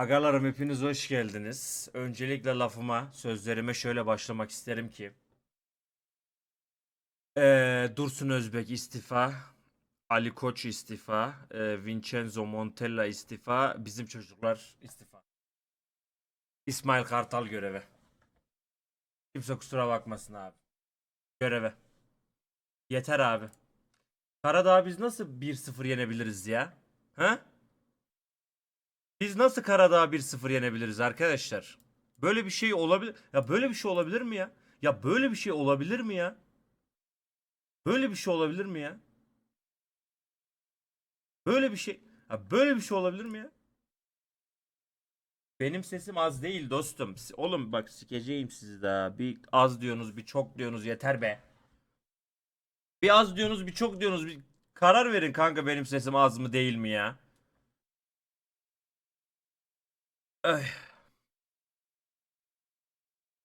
Agalarım hepiniz hoş geldiniz. Öncelikle lafıma, sözlerime şöyle başlamak isterim ki. Ee, Dursun Özbek istifa, Ali Koç istifa, ee, Vincenzo Montella istifa, bizim çocuklar istifa. İsmail Kartal göreve. Kimse kusura bakmasın abi. Göreve. Yeter abi. Karadağ biz nasıl 1-0 yenebiliriz ya? Ha? Biz nasıl Karadağ 1-0 yenebiliriz arkadaşlar? Böyle bir şey olabilir. Ya böyle bir şey olabilir mi ya? Ya böyle bir şey olabilir mi ya? Böyle bir şey olabilir mi ya? Böyle bir şey. Ya böyle bir şey olabilir mi ya? Benim sesim az değil dostum. Oğlum bak sikeceğim sizi daha. Bir az diyorsunuz, bir çok diyorsunuz yeter be. Bir az diyorsunuz, bir çok diyorsunuz. Bir karar verin kanka benim sesim az mı değil mi ya? Ay.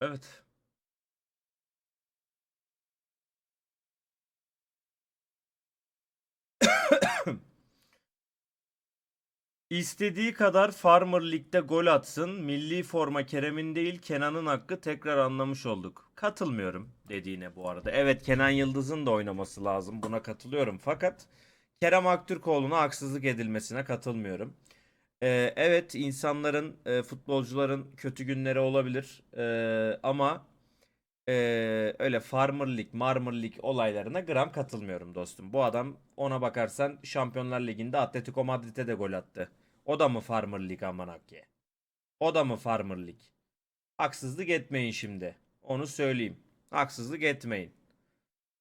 Evet. İstediği kadar Farmer Lig'de gol atsın. Milli forma Kerem'in değil Kenan'ın hakkı tekrar anlamış olduk. Katılmıyorum dediğine bu arada. Evet Kenan Yıldız'ın da oynaması lazım. Buna katılıyorum. Fakat Kerem Aktürkoğlu'na haksızlık edilmesine katılmıyorum. Ee, evet insanların, e, futbolcuların kötü günleri olabilir. Ee, ama e, öyle Farmer Lig, Marmer Lig olaylarına gram katılmıyorum dostum. Bu adam ona bakarsan Şampiyonlar Ligi'nde Atletico Madrid'e de gol attı. O da mı Farmer Lig amanak ki? O da mı Farmer Lig? Haksızlık etmeyin şimdi. Onu söyleyeyim. Haksızlık etmeyin.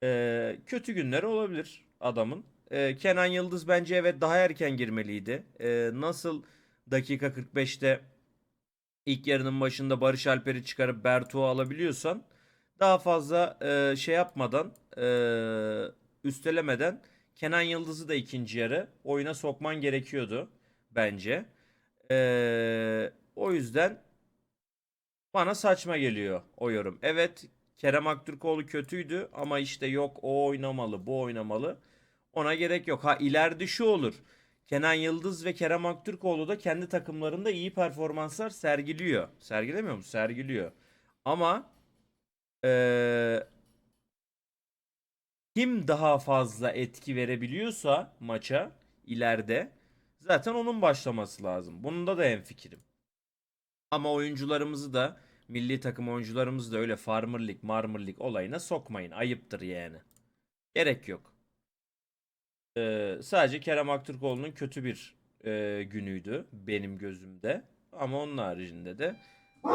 Ee, kötü günleri olabilir adamın. Ee, Kenan Yıldız bence evet daha erken girmeliydi. Ee, nasıl dakika 45'te ilk yarının başında Barış Alper'i çıkarıp Bertuğ'u alabiliyorsan daha fazla e, şey yapmadan e, üstelemeden Kenan Yıldız'ı da ikinci yarı oyuna sokman gerekiyordu bence. E, o yüzden bana saçma geliyor o yorum. Evet Kerem Aktürkoğlu kötüydü ama işte yok o oynamalı bu oynamalı. Ona gerek yok. Ha ileride şu olur. Kenan Yıldız ve Kerem Aktürkoğlu da kendi takımlarında iyi performanslar sergiliyor. Sergilemiyor mu? Sergiliyor. Ama eee, kim daha fazla etki verebiliyorsa maça ileride zaten onun başlaması lazım. Bunda da hemfikirim. Ama oyuncularımızı da milli takım oyuncularımızı da öyle Farmer Lig, Marmer Lig olayına sokmayın. Ayıptır yani. Gerek yok. Ee, sadece Kerem Aktürkoğlu'nun kötü bir e, günüydü benim gözümde. Ama onun haricinde de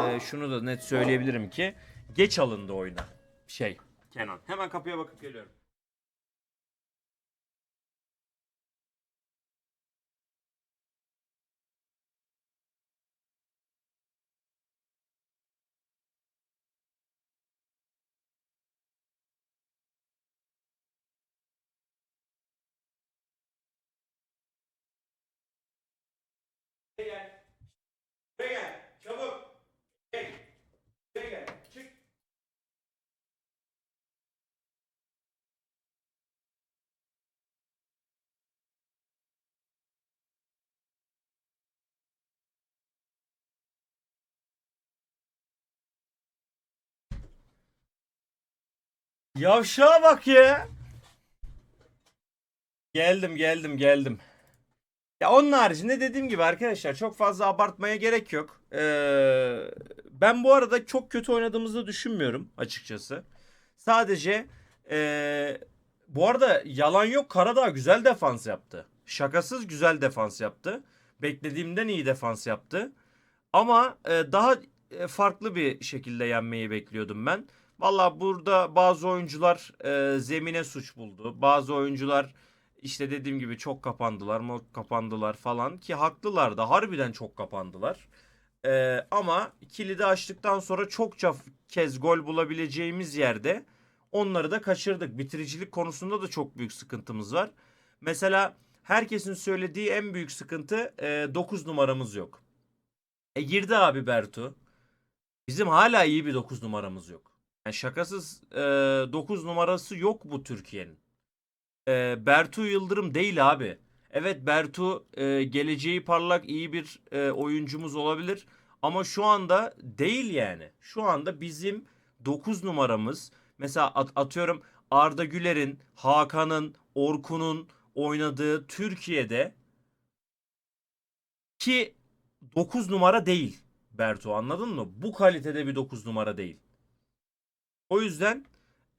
e, şunu da net söyleyebilirim ki geç alındı oyuna. Şey Kenan. Hemen kapıya bakıp geliyorum. Yavşağa bak ya. Geldim geldim geldim. Ya onun haricinde dediğim gibi arkadaşlar çok fazla abartmaya gerek yok. Ee, ben bu arada çok kötü oynadığımızı düşünmüyorum açıkçası. Sadece ee, bu arada yalan yok Karadağ güzel defans yaptı. Şakasız güzel defans yaptı. Beklediğimden iyi defans yaptı. Ama ee, daha ee, farklı bir şekilde yenmeyi bekliyordum ben. Valla burada bazı oyuncular ee, zemine suç buldu. Bazı oyuncular işte dediğim gibi çok kapandılar mı kapandılar falan ki haklılar da harbiden çok kapandılar. Ee, ama kilidi açtıktan sonra çokça kez gol bulabileceğimiz yerde onları da kaçırdık. Bitiricilik konusunda da çok büyük sıkıntımız var. Mesela herkesin söylediği en büyük sıkıntı 9 numaramız yok. E girdi abi Bertu. Bizim hala iyi bir 9 numaramız yok. Yani şakasız 9 numarası yok bu Türkiye'nin. E, Bertu Yıldırım değil abi. Evet Bertu e, geleceği parlak iyi bir e, oyuncumuz olabilir. Ama şu anda değil yani. Şu anda bizim 9 numaramız mesela at- atıyorum Arda Güler'in, Hakan'ın, Orkun'un oynadığı Türkiye'de ki 9 numara değil Bertu anladın mı? Bu kalitede bir 9 numara değil. O yüzden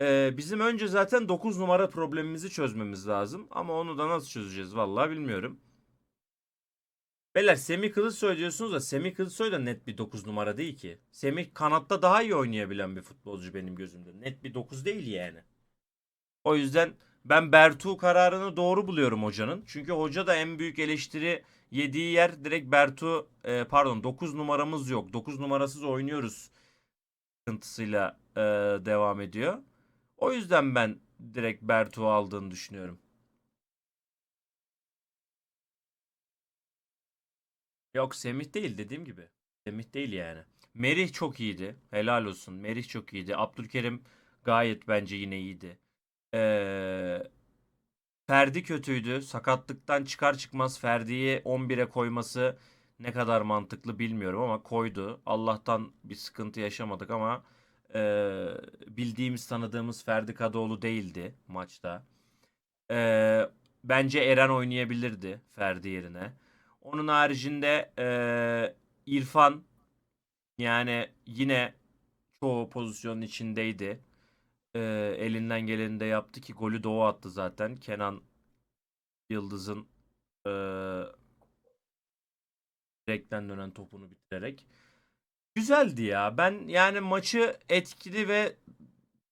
e, bizim önce zaten 9 numara problemimizi çözmemiz lazım. Ama onu da nasıl çözeceğiz vallahi bilmiyorum. Beyler Semih Kılıçsoy diyorsunuz da Semih Kılıçsoy da net bir 9 numara değil ki. Semih kanatta daha iyi oynayabilen bir futbolcu benim gözümde. Net bir 9 değil yani. O yüzden ben Bertu kararını doğru buluyorum hocanın. Çünkü hoca da en büyük eleştiri yediği yer direkt Bertu e, pardon 9 numaramız yok. 9 numarasız oynuyoruz sıkıntısıyla e, devam ediyor. O yüzden ben direkt Bertu aldığını düşünüyorum. Yok Semih değil dediğim gibi. Semih değil yani. Merih çok iyiydi. Helal olsun. Merih çok iyiydi. Abdülkerim gayet bence yine iyiydi. Ee, Ferdi kötüydü. Sakatlıktan çıkar çıkmaz Ferdi'yi 11'e koyması ne kadar mantıklı bilmiyorum ama koydu. Allah'tan bir sıkıntı yaşamadık ama ee, bildiğimiz tanıdığımız Ferdi Kadıoğlu değildi maçta. Ee, bence Eren oynayabilirdi Ferdi yerine. Onun haricinde ee, İrfan yani yine çoğu pozisyonun içindeydi. Ee, elinden geleni de yaptı ki golü o attı zaten. Kenan Yıldız'ın ee, direkten dönen topunu bitirerek. Güzeldi ya. Ben yani maçı etkili ve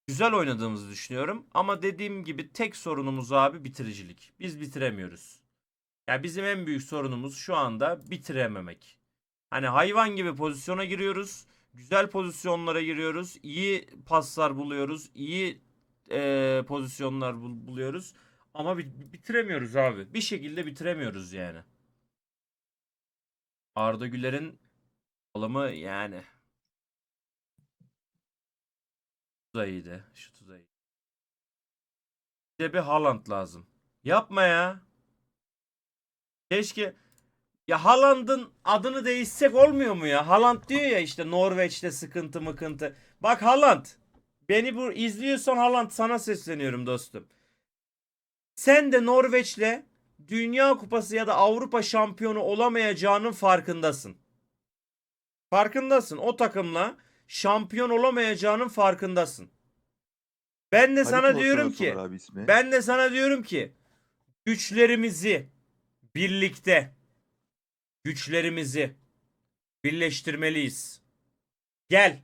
güzel oynadığımızı düşünüyorum. Ama dediğim gibi tek sorunumuz abi bitiricilik. Biz bitiremiyoruz. Ya bizim en büyük sorunumuz şu anda bitirememek. Hani hayvan gibi pozisyona giriyoruz. Güzel pozisyonlara giriyoruz. iyi paslar buluyoruz. iyi eee, pozisyonlar bul- buluyoruz. Ama bi- bitiremiyoruz abi. Bir şekilde bitiremiyoruz yani. Arda Güler'in alımı yani. Şu da iyiydi. Şu da iyiydi. Bir de bir Haaland lazım. Yapma ya. Keşke ya Haaland'ın adını değişsek olmuyor mu ya? Haaland diyor ya işte Norveç'te sıkıntı mıkıntı. Bak Haaland. Beni bu izliyorsan Haaland sana sesleniyorum dostum. Sen de Norveç'le Dünya Kupası ya da Avrupa şampiyonu olamayacağının farkındasın. Farkındasın. O takımla şampiyon olamayacağının farkındasın. Ben de Hadi sana diyorum ki abi ismi. ben de sana diyorum ki güçlerimizi birlikte güçlerimizi birleştirmeliyiz. Gel.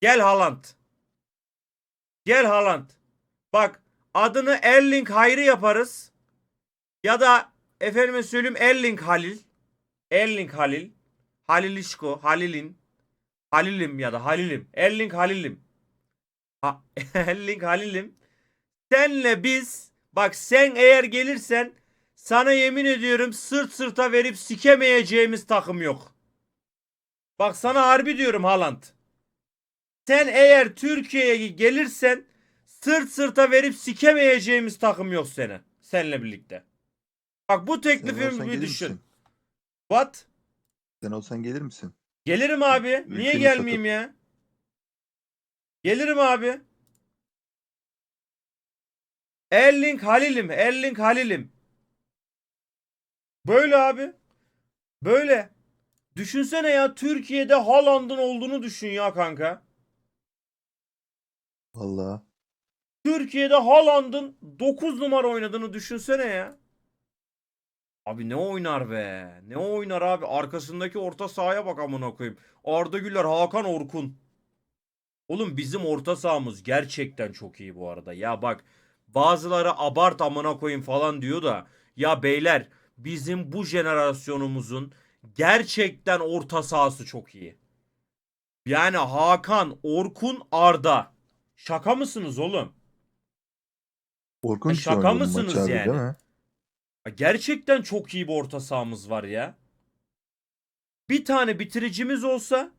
Gel Haaland. Gel Haaland. Bak adını Erling Hayri yaparız. Ya da efendime söyleyeyim Erling Halil. Erling Halil. Halilişko. Halil'in. Halilim ya da Halilim. Erling Halilim. Ha, Erling Halilim. Senle biz bak sen eğer gelirsen sana yemin ediyorum sırt sırta verip sikemeyeceğimiz takım yok. Bak sana harbi diyorum Haaland. Sen eğer Türkiye'ye gelirsen sırt sırta verip sikemeyeceğimiz takım yok seni. Seninle birlikte. Bak bu teklifimi bir düşün. misin? What? Sen olsan gelir misin? Gelirim abi. Niye Ülkeni gelmeyeyim ya? Gelirim abi. Erling Halil'im. Erling Halil'im. Böyle abi. Böyle. Düşünsene ya Türkiye'de Haaland'ın olduğunu düşün ya kanka. Vallahi. Türkiye'de Haaland'ın 9 numara oynadığını düşünsene ya. Abi ne oynar be? Ne oynar abi? Arkasındaki orta sahaya bak amına koyayım. Arda Güler, Hakan Orkun. Oğlum bizim orta sahamız gerçekten çok iyi bu arada. Ya bak bazıları abart amına koyayım falan diyor da ya beyler bizim bu jenerasyonumuzun gerçekten orta sahası çok iyi. Yani Hakan, Orkun, Arda. Şaka mısınız oğlum? Orkun E, şaka mısınız maçı abi, Gerçekten çok iyi bir orta sahamız var ya. Bir tane bitiricimiz olsa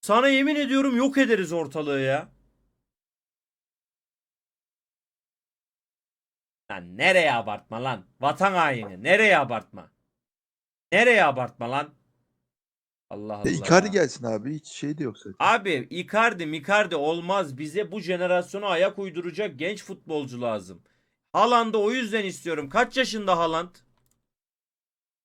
sana yemin ediyorum yok ederiz ortalığı ya. Lan nereye abartma lan? Vatan haini. Nereye abartma? Nereye abartma lan? Allah Allah. Ya Icardi gelsin abi. Hiç şey de yok zaten. Abi Icardi Micardi olmaz. Bize bu jenerasyona ayak uyduracak genç futbolcu lazım. Haaland'ı o yüzden istiyorum. Kaç yaşında Haaland?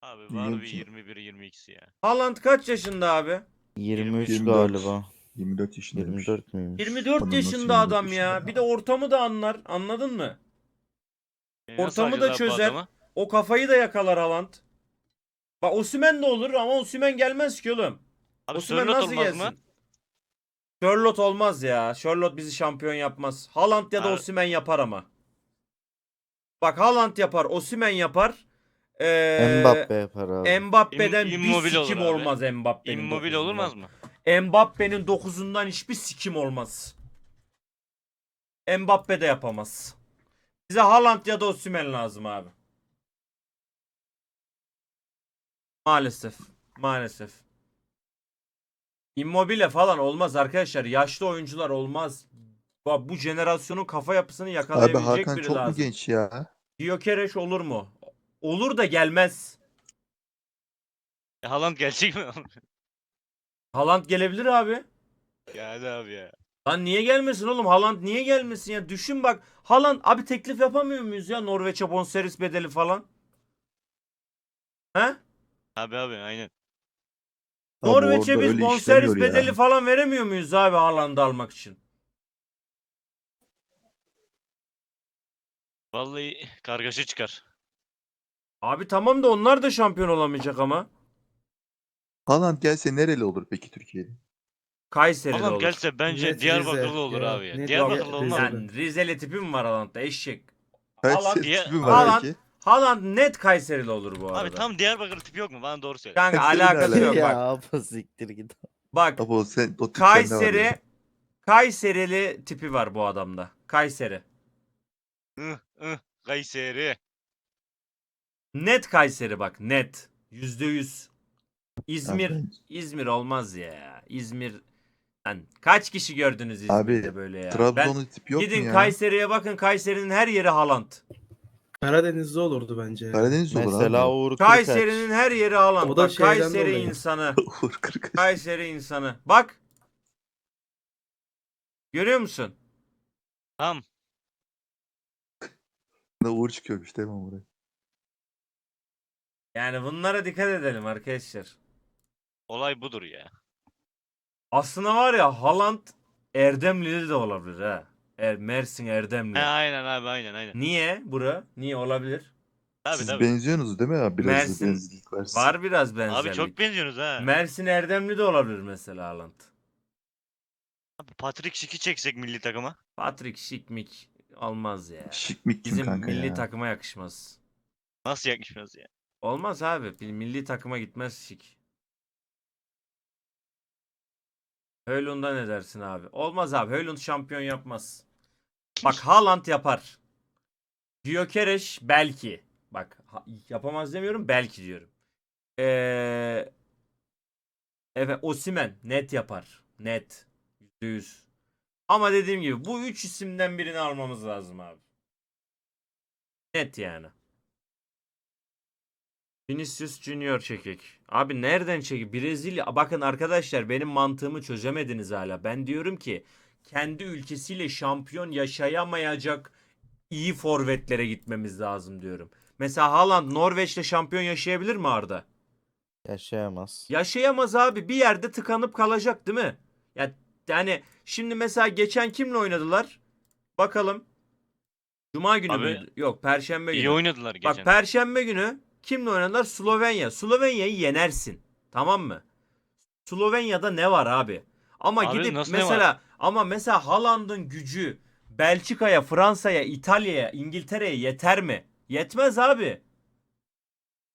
Abi var bir ki. 21 22'si ya. Haaland kaç yaşında abi? 23 24. galiba. 24 yaşındaymış. 24 müymüş? 24 Adam nasıl yaşında 24 adam ya. Bir de ortamı da anlar. Anladın mı? E, nasıl Ortamı da bu çözer. O kafayı da yakalar Haaland. Bak Osimhen de olur ama Osimhen gelmez ki oğlum. Abi Osimhen Sörloth nasıl olmaz gelsin? mı? Charlotte olmaz ya. Charlotte bizi şampiyon yapmaz. Haaland ya da Abi- Osimhen yapar ama. Bak Haaland yapar, Osimhen yapar. Ee, Mbappe yapar abi. Mbappe'den İm- bir Immobile olur sikim abi. olmaz Mbappe'nin. Immobile dokuzundan. olmaz mı? Mbappe'nin 9'undan hiçbir sikim olmaz. Mbappe de yapamaz. Bize Haaland ya da Osimhen lazım abi. Maalesef. Maalesef. Immobile falan olmaz arkadaşlar. Yaşlı oyuncular olmaz. Bak bu jenerasyonun kafa yapısını Abi yakalayabilecek Hakan biri çok mu lazım. genç ya? Gyökeres olur mu? Olur da gelmez. E, Haaland gelecek mi? Haaland gelebilir abi. Geldi abi ya. Lan niye gelmesin oğlum? Haaland niye gelmesin ya? Düşün bak. Haaland abi teklif yapamıyor muyuz ya Norveç'e bonservis bedeli falan? He? Abi abi aynen. Norveç'e biz bonservis ya. bedeli falan veremiyor muyuz abi Haaland'ı almak için? Vallahi kargaşa çıkar. Abi tamam da onlar da şampiyon olamayacak ama. Haaland gelse nereli olur peki Türkiye'de? Kayseri'de Haaland olur. gelse bence Net Diyarbakırlı Rize. olur Ya, abi ya. net Diyarbakırlı Rize. olmaz. Sen Rizeli tipi mi var Haaland'da eşek? Kaç Haaland- tipi var Haaland- belki? Haaland net Kayserili olur bu arada. Abi tam Diyarbakır tipi yok mu? Bana doğru söyle. Kanka Kayseri'yle alakası yok ya bak. abi siktir git. Bak Abi o sen o tip sende var ya. Kayseri Kayserili tipi var bu adamda. Kayseri. Ih, ih, Kayseri. Net Kayseri bak net. Yüzde yüz. İzmir. Abi, İzmir olmaz ya. İzmir. Lan kaç kişi gördünüz İzmir'de Abi, böyle ya? Trabzon'un tipi yok ben, mu gidin ya? Kayseri'ye bakın. Kayseri'nin her yeri Haaland. Karadeniz'de olurdu bence. Karadeniz olur Mesela abi. Uğur Kırkaç. Kayseri'nin her yeri Haaland. O da Bak, şeyden Kayseri dolayı. insanı. Uğur Kırkaç. Kayseri insanı. Bak. Görüyor musun? Tam. Uğur çıkıyormuş değil mi oraya? Yani bunlara dikkat edelim arkadaşlar. Olay budur ya. Aslında var ya Haaland Erdemlili de olabilir ha. Er, Mersin Erdemli. He aynen abi aynen aynen. Niye bura? Niye olabilir? Tabii Siz tabii. benziyorsunuz değil mi abi? Biraz Mersin- var. Var biraz benzerlik. Abi çok benziyorsunuz ha. Mersin Erdemli de olabilir mesela Haaland. Abi Patrick Schick'i çeksek milli takıma. Patrick Şikmik olmaz ya. Şıkmik kim Bizim kanka milli ya? takıma yakışmaz. Nasıl yakışmaz ya? Olmaz abi. Bir Milli takıma gitmez Şik. Höylund'a ne dersin abi? Olmaz abi. Höylund şampiyon yapmaz. Bak Haaland yapar. Gyökeres belki. Bak ha- yapamaz demiyorum belki diyorum. Ee, evet Osimen net yapar. Net. %100. Ama dediğim gibi bu üç isimden birini almamız lazım abi. Net yani. Vinicius Junior çekik. Abi nereden çekik? Brezilya. Bakın arkadaşlar benim mantığımı çözemediniz hala. Ben diyorum ki kendi ülkesiyle şampiyon yaşayamayacak iyi forvetlere gitmemiz lazım diyorum. Mesela Haaland Norveç'te şampiyon yaşayabilir mi Arda? Yaşayamaz. Yaşayamaz abi. Bir yerde tıkanıp kalacak değil mi? Ya yani şimdi mesela geçen kimle oynadılar? Bakalım. Cuma günü Abi, müydü? Yok, perşembe günü. İyi oynadılar geçen. Bak perşembe günü kimle oynadılar? Slovenya. Slovenya'yı yenersin. Tamam mı? Slovenya'da ne var abi? Ama Abi gidip mesela ama mesela Haaland'ın gücü Belçika'ya, Fransa'ya, İtalya'ya, İngiltere'ye yeter mi? Yetmez abi.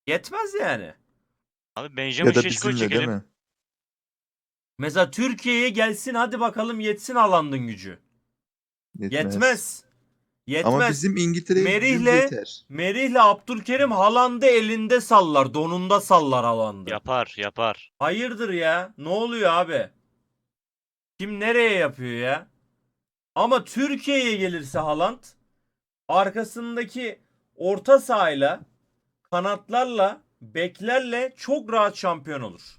Yetmez yani. Abi Benjamin Ya da Şeşko'yu bizimle değil çekelim. mi? Mesela Türkiye'ye gelsin hadi bakalım yetsin Haaland'ın gücü. Yetmez. Yetmez. Ama bizim İngiltere'ye Merih'le- yeter. Merih'le Abdülkerim Haaland'ı elinde sallar. Donunda sallar Haaland'ı. Yapar yapar. Hayırdır ya? Ne oluyor abi? Kim nereye yapıyor ya? Ama Türkiye'ye gelirse Haaland arkasındaki orta sahayla, kanatlarla, beklerle çok rahat şampiyon olur.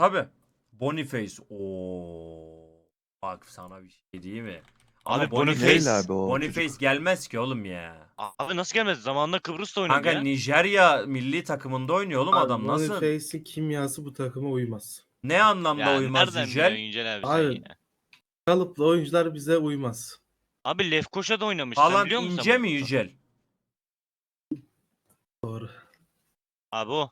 Tabi. Boniface. Oo. Bak sana bir şey diyeyim mi? Ama Abi Boniface, abi o Boniface çocuk? gelmez ki oğlum ya. Abi nasıl gelmez? Zamanında Kıbrıs'ta oynadı Kanka ya. Nijerya milli takımında oynuyor oğlum Abi, adam nasıl? Boniface'in kimyası bu takıma uymaz. Ne anlamda Ya uymaz Yücel? Yücel abi, Abi? Kalıplı oyuncular bize uymaz. Abi Lefkoşa'da oynamış. sen Haaland biliyor musun ince mi Yücel? Doğru. Abi o.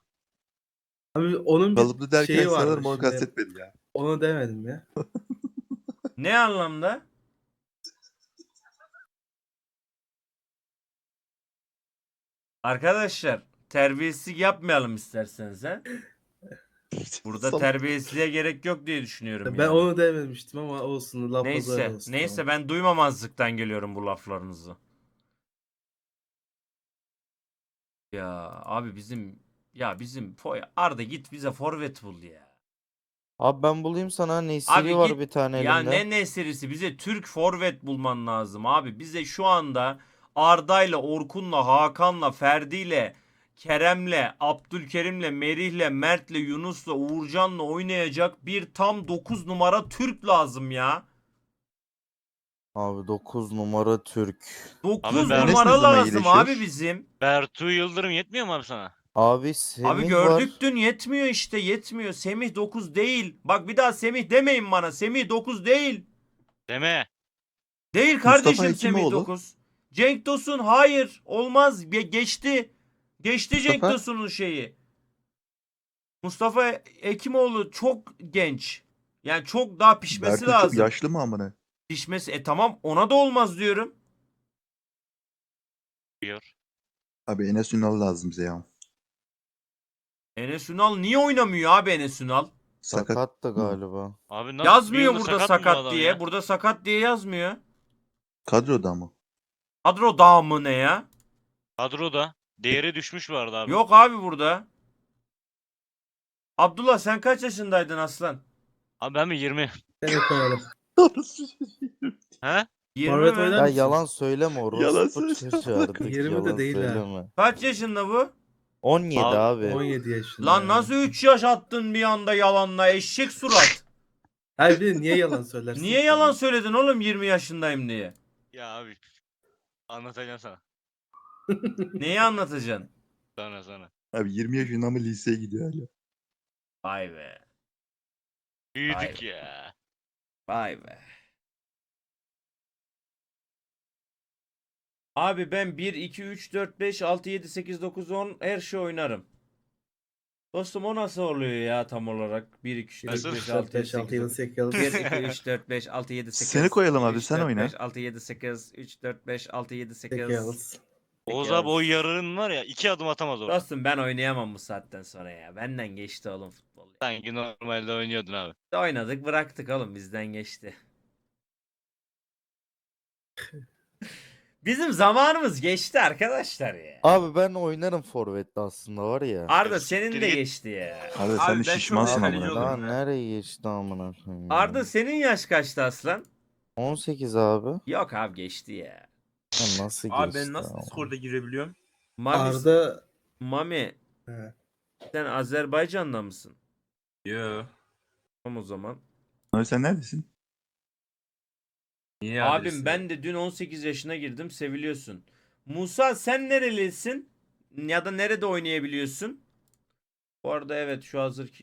Abi onun bir Kalıplı derken şeyi vardı sanırım onu şimdi. kastetmedim ya. Onu demedim ya. Ne anlamda? Arkadaşlar terbiyesizlik yapmayalım isterseniz ha. Burada Salak. terbiyesizliğe gerek yok diye düşünüyorum Ben yani. onu dememiştim ama olsun. Laf Neyse, olsun, neyse ben duymamazlıktan geliyorum bu laflarınızı. Ya abi bizim ya bizim Foy Arda git bize forvet bul ya. Abi ben bulayım sana Nesiri Abi var git- bir tane Ya elimde. ne nesirisi bize Türk forvet bulman lazım abi. Bize şu anda Arda'yla, Orkun'la, Hakan'la, Ferdi'yle, Kerem'le, Abdülkerim'le, Merih'le, Mert'le, Yunus'la, Uğurcan'la oynayacak bir tam 9 numara Türk lazım ya. Abi 9 numara Türk. 9 ben- numara lazım abi bizim. Bertu Yıldırım yetmiyor mu abi sana? Abi Semih Abi var. gördük dün yetmiyor işte yetmiyor. Semih 9 değil. Bak bir daha Semih demeyin bana. Semih 9 değil. Deme. Değil kardeşim Mustafa Semih Hekimoğlu. 9. Cenk Tosun hayır olmaz Ge- geçti. Geçti Cenk Mustafa? Tosun'un şeyi. Mustafa Ekimoğlu çok genç. Yani çok daha pişmesi Bertu çok lazım. yaşlı mı amına? Pişmesi e tamam ona da olmaz diyorum. Diyor. Abi Enes Ünal lazım bize ya. Enes Ünal niye oynamıyor abi Enes Ünal? Sakat. Sakattı galiba. Abi nasıl Yazmıyor bir burada sakat mı bu sakat adam diye. ya? Burada sakat diye yazmıyor. Kadroda mı? Kadro dağ mı ne ya? Kadroda. Değeri düşmüş arada abi. Yok abi burada. Abdullah sen kaç yaşındaydın aslan? Abi ben mi 20? Seni koyalım. He? 20 Forvet mi? oynar Ya yalan söyleme orospu Yalan söyle. çocuğu artık. 20 de değil ha. söyleme. Kaç yaşında bu? 17 Abi, abi. 17 yaşında. Lan yani. nasıl 3 yaş attın bir anda yalanla eşek surat. Hayır bir de niye yalan söylersin? Niye yalan söyledin oğlum 20 yaşındayım diye? Ya abi. Anlatacağım sana. Neyi anlatacaksın? Sana sana. Abi 20 yaşında mı liseye gidiyor hala. Vay be. Büyüdük Vay. ya. Vay be. Abi ben 1, 2, 3, 4, 5, 6, 7, 8, 9, 10 her şey oynarım. Dostum o nasıl oluyor ya tam olarak? 1, 2, 3, 4, Nasıl? 5, 6, 7, 5, 6, 7, 8, 8, 1, 2, 3, 4, 5, 6, 7, 8. Seni koyalım abi, sen oyna. 5, 6, 7, 8, 3, 4, 5, 6, 7, 8. 8. Oğuz abi o yarının var ya iki adım atamaz orada. Dostum ben oynayamam bu saatten sonra ya. Benden geçti oğlum futbol. Sanki normalde oynuyordun abi. Oynadık bıraktık oğlum bizden geçti. Bizim zamanımız geçti arkadaşlar ya. Abi ben oynarım forvette aslında var ya. Arda senin de geçti ya. Abi, Abi sen ben de çok şişmansın amına. oldum. Daha ya. nereye geçti amına koyayım ya? Arda senin yaş kaçtı aslan? 18 abi. Yok abi geçti ya. Ya nasıl Abi geçti ben nasıl ama? Discord'a girebiliyorum? Mami, Arda Mami He. sen Azerbaycan'da mısın? Yo. Tamam o zaman. Abi sen neredesin? Niye Abim adresi? ben de dün 18 yaşına girdim seviliyorsun. Musa sen nerelisin? Ya da nerede oynayabiliyorsun? Bu arada evet şu hazır